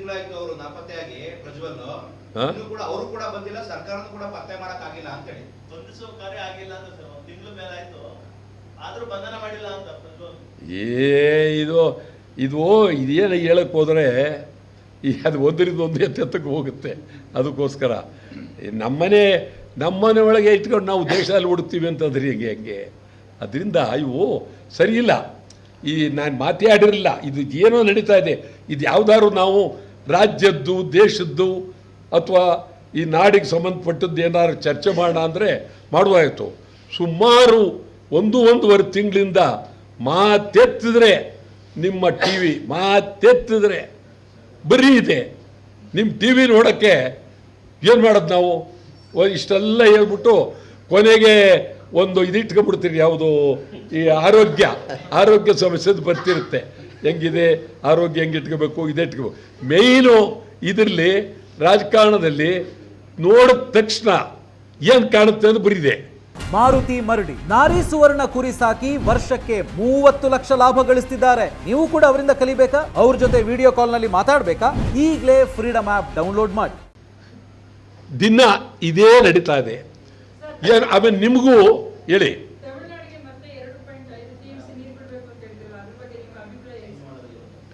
ತಿಂಗಳಾಯ್ತು ಅವರು ನಾಪತ್ತೆಯಾಗಿ ಪ್ರಜ್ವಲ್ ಇನ್ನು ಕೂಡ ಅವರು ಕೂಡ ಬಂದಿಲ್ಲ ಸರ್ಕಾರನೂ ಕೂಡ ಪತ್ತೆ ಮಾಡಕ್ ಆಗಿಲ್ಲ ಅಂತೇಳಿ. ಬಂಧಿಸುವ ಕಾರ್ಯ ಆಗಿಲ್ಲ ಅಂತ ಸರ್ ಒಂದ್ ತಿಂಗಳು ಮೇಲೆ ಆಯ್ತು. ಆದ್ರೂ ಬಂಧನ ಮಾಡಿಲ್ಲ ಅಂತ ಪ್ರಜ್ವಲ್. ಏ ಇದು ಇದು ಇದೇನು ಹೇಳಕ್ಕೆ ಹೋದರೆ ಈ ಅದು ಒಂದರಿಂದ ಒಂದು ಎತ್ತೆತ್ತಕ್ಕೆ ಹೋಗುತ್ತೆ ಅದಕ್ಕೋಸ್ಕರ. ನಮ್ಮನೆ ನಮ್ಮನೆ ಒಳಗೆ ಇಟ್ಕೊಂಡು ನಾವು ದೇಶದಲ್ಲಿ ಹುಡುಕ್ತೀವಿ ಅಂತಂದ್ರೆ ಹೆಂಗೆ ಹೆಂಗೆ? ಅದರಿಂದ ಇವು ಸರಿ ಇಲ್ಲ. ಈ ನಾನು ಮಾತಾಡಿರಲಿಲ್ಲ ಇದು ಏನೋ ನಡೀತಾ ಇದೆ. ಇದು ಯಾವ್ದಾದ್ರು ನಾವು ರಾಜ್ಯದ್ದು, ದೇಶದ್ದು ಅಥವಾ ಈ ನಾಡಿಗೆ ಸಂಬಂಧಪಟ್ಟದ್ದು ಏನಾದ್ರು ಚರ್ಚೆ ಮಾಡೋಣ ಅಂದರೆ ಮಾಡುವಾಯಿತು. ಸುಮಾರು ಒಂದು, ಒಂದೂವರೆ ತಿಂಗಳಿಂದ ಮಾತೆತ್ತಿದ್ರೆ ನಿಮ್ಮ ಟಿ ವಿ, ಮಾತೆತ್ತಿದ್ರೆ ಬರೀ ಇದೆ. ನಿಮ್ಮ ಟಿ ವಿ ನೋಡೋಕ್ಕೆ ಏನು ಮಾಡೋದು ನಾವು? ಇಷ್ಟೆಲ್ಲ ಹೇಳ್ಬಿಟ್ಟು ಕೊನೆಗೆ ಒಂದು ಇದಿಟ್ಕೊಂಡ್ಬಿಡ್ತೀರಿ, ಯಾವುದು? ಈ ಆರೋಗ್ಯ ಆರೋಗ್ಯ ಸಮಸ್ಯೆದು ಬರ್ತಿರುತ್ತೆ. ಹೆಂಗಿದೆ? ಆರೋಗ್ಯ ಹೆಂಗೆ ಇಟ್ಕೋಬೇಕು? ಇದೇ ಇಟ್ಕೋಬೇಕು. ಮೇಯ್ನು ಇದರಲ್ಲಿ ರಾಜಕಾರಣದಲ್ಲಿ ನೋಡಿದ ತಕ್ಷಣ ಏನು ಕಾಣುತ್ತೆ ಅಂತ ಬರಿದೆ. ಮಾರುತಿ ಮರಡಿ ನಾರಿ ಸುವರ್ಣ ಕುರಿ ಸಾಕಿ ವರ್ಷಕ್ಕೆ ಮೂವತ್ತು ಲಕ್ಷ ಲಾಭ ಗಳಿಸ್ತಿದ್ದಾರೆ. ನೀವು ಕೂಡ ಅವರಿಂದ ಕಲಿಬೇಕಾ? ಅವ್ರ ಜೊತೆ ವಿಡಿಯೋ ಕಾಲ್ನಲ್ಲಿ ಮಾತಾಡ್ಬೇಕಾ? ಈಗಲೇ ಫ್ರೀಡಮ್ ಆಪ್ ಡೌನ್ಲೋಡ್ ಮಾಡಿ. ದಿನ ಇದೇ ನಡೀತಾ ಇದೆ. ಏನು ಆಮೇಲೆ ನಿಮಗೂ ಹೇಳಿ ತಮಿಳುನಾಡಿಗೆ ಮತ್ತೆ ಎರಡು ಪಾಯಿಂಟ್ ಐದು ಟಿಎಂಸಿ ನೀರು ಬಿಡಬೇಕು ಅಂತ ಹೇಳಿದ್ರಲ್ಲ ಅದ್ರ ಬಗ್ಗೆ ನಿಮ್ಮ ಅಭಿಪ್ರಾಯ ಏನು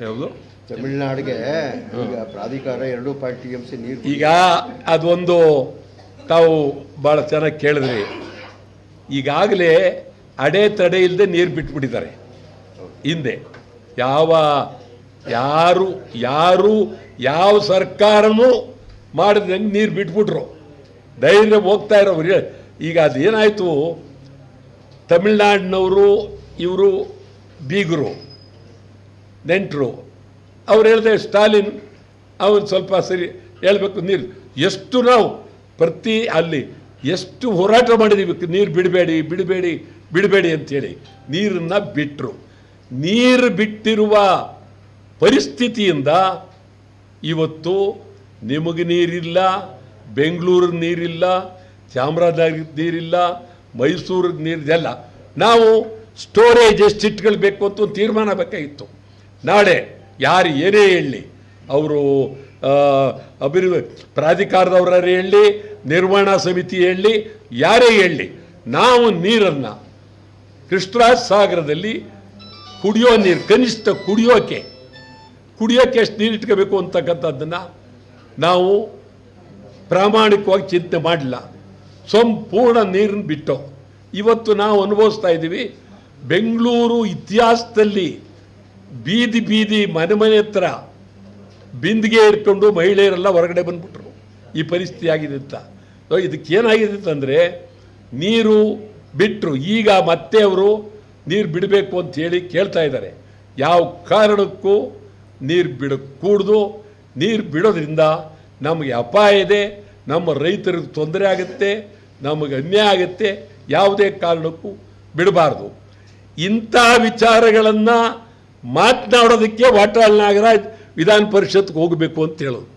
ಯಾವುದು? ತಮಿಳ್ನಾಡಿಗೆ ಈಗ ಪ್ರಾಧಿಕಾರ ಎರಡು ಪಾಯಿಂಟ್ ಟಿ ಎಂ ಸಿ ನೀರು ಈಗ ಅದೊಂದು ತಾವು ಭಾಳ ಚೆನ್ನಾಗಿ ಕೇಳಿದ್ರಿ. ಈಗಾಗಲೇ ಅಡೆ ತಡೆ ಇಲ್ಲದೆ ನೀರು ಬಿಟ್ಬಿಟ್ಟಿದ್ದಾರೆ. ಹಿಂದೆ ಯಾವ ಯಾರು ಯಾರು ಯಾವ ಸರ್ಕಾರನೂ ಮಾಡಿದಂಗೆ ನೀರು ಬಿಟ್ಬಿಟ್ರು? ಧೈರ್ಯ ಹೋಗ್ತಾ ಇರೋರು. ಈಗ ಅದೇನಾಯಿತು? ತಮಿಳ್ನಾಡಿನವರು ಇವರು ಬೀಗರು. ನೆಂಟರು ಅವ್ರು ಹೇಳಿದೆ, ಸ್ಟಾಲಿನ್, ಅವನು ಸ್ವಲ್ಪ ಸರಿ ಹೇಳಬೇಕು ನೀರು. ಎಷ್ಟು ನಾವು ಪ್ರತಿ ಅಲ್ಲಿ ಎಷ್ಟು ಹೋರಾಟ ಮಾಡಿದ್ದೀವಿ ನೀರು ಬಿಡಬೇಡಿ ಬಿಡಬೇಡಿ ಬಿಡಬೇಡಿ ಅಂತೇಳಿ ನೀರನ್ನು ಬಿಟ್ಟರು ನೀರು ಬಿಟ್ಟಿರುವ ಪರಿಸ್ಥಿತಿಯಿಂದ ಇವತ್ತು ನಿಮಗೆ ನೀರಿಲ್ಲ ಬೆಂಗಳೂರಿಗೆ ನೀರಿಲ್ಲ, ಚಾಮರಾಜನಗರ ನೀರಿಲ್ಲ ಮೈಸೂರಿಗೆ ನೀರಿದೆಲ್ಲ ನಾವು ಸ್ಟೋರೇಜ್ ಎಷ್ಟು ಇಟ್ಕೊಳ್ಬೇಕು ಅಂತ ಒಂದು ತೀರ್ಮಾನ ಬೇಕಾಗಿತ್ತು ನಾಳೆ ಯಾರು ಏನೇ ಹೇಳಲಿ ಅವರು ಅಭಿವೃದ್ಧಿ ಪ್ರಾಧಿಕಾರದವರೇ ಹೇಳಲಿ ನಿರ್ವಹಣಾ ಸಮಿತಿ ಹೇಳಲಿ ಯಾರೇ ಹೇಳಲಿ ನಾವು ನೀರನ್ನು ಕೃಷ್ಣರಾಜ ಸಾಗರದಲ್ಲಿ ಕುಡಿಯೋ ನೀರು, ಕನಿಷ್ಠ ಕುಡಿಯೋಕೆ ಕುಡಿಯೋಕೆ ಎಷ್ಟು ನೀರು ಇಟ್ಕೋಬೇಕು ಅಂತಕ್ಕಂಥದ್ದನ್ನು ನಾವು ಪ್ರಾಮಾಣಿಕವಾಗಿ ಚಿಂತೆ ಮಾಡಲಿಲ್ಲ. ಸಂಪೂರ್ಣ ನೀರನ್ನು ಬಿಟ್ಟು, ಇವತ್ತು ನಾವು ಅನುಭವಿಸ್ತಾ ಇದ್ದೀವಿ, ಬೆಂಗಳೂರು ಇತಿಹಾಸದಲ್ಲಿ ಬೀದಿ ಬೀದಿ ಮನೆ ಮನೆ ಹತ್ರ ಬಿಂದಿಗೆ ಇಟ್ಕೊಂಡು ಮಹಿಳೆಯರೆಲ್ಲ ಹೊರಗಡೆ ಬಂದ್ಬಿಟ್ರು. ಈ ಪರಿಸ್ಥಿತಿ ಆಗಿದೆ ಅಂತ. ಇದಕ್ಕೆ ಏನಾಗಿದೆ ಅಂತಂದರೆ, ನೀರು ಬಿಟ್ಟರು ಈಗ ಮತ್ತೆ ಅವರು ನೀರು ಬಿಡಬೇಕು ಅಂತ ಹೇಳಿ ಕೇಳ್ತಾ ಇದ್ದಾರೆ. ಯಾವ ಕಾರಣಕ್ಕೂ ನೀರು ಬಿಡಕೂಡ್ದು. ನೀರು ಬಿಡೋದ್ರಿಂದ ನಮಗೆ ಅಪಾಯ ಇದೆ, ನಮ್ಮ ರೈತರಿಗೆ ತೊಂದರೆ ಆಗುತ್ತೆ, ನಮಗೆ ಅನ್ಯಾಯ ಆಗುತ್ತೆ, ಯಾವುದೇ ಕಾರಣಕ್ಕೂ ಬಿಡಬಾರ್ದು. ಇಂಥ ವಿಚಾರಗಳನ್ನು ಮಾತನಾಡೋದಕ್ಕೆ ವಾಟಾಳ್ ನಾಗರಾಜ್ ವಿಧಾನ ಪರಿಷತ್ಗೆ ಹೋಗಬೇಕು ಅಂತ ಹೇಳೋದು.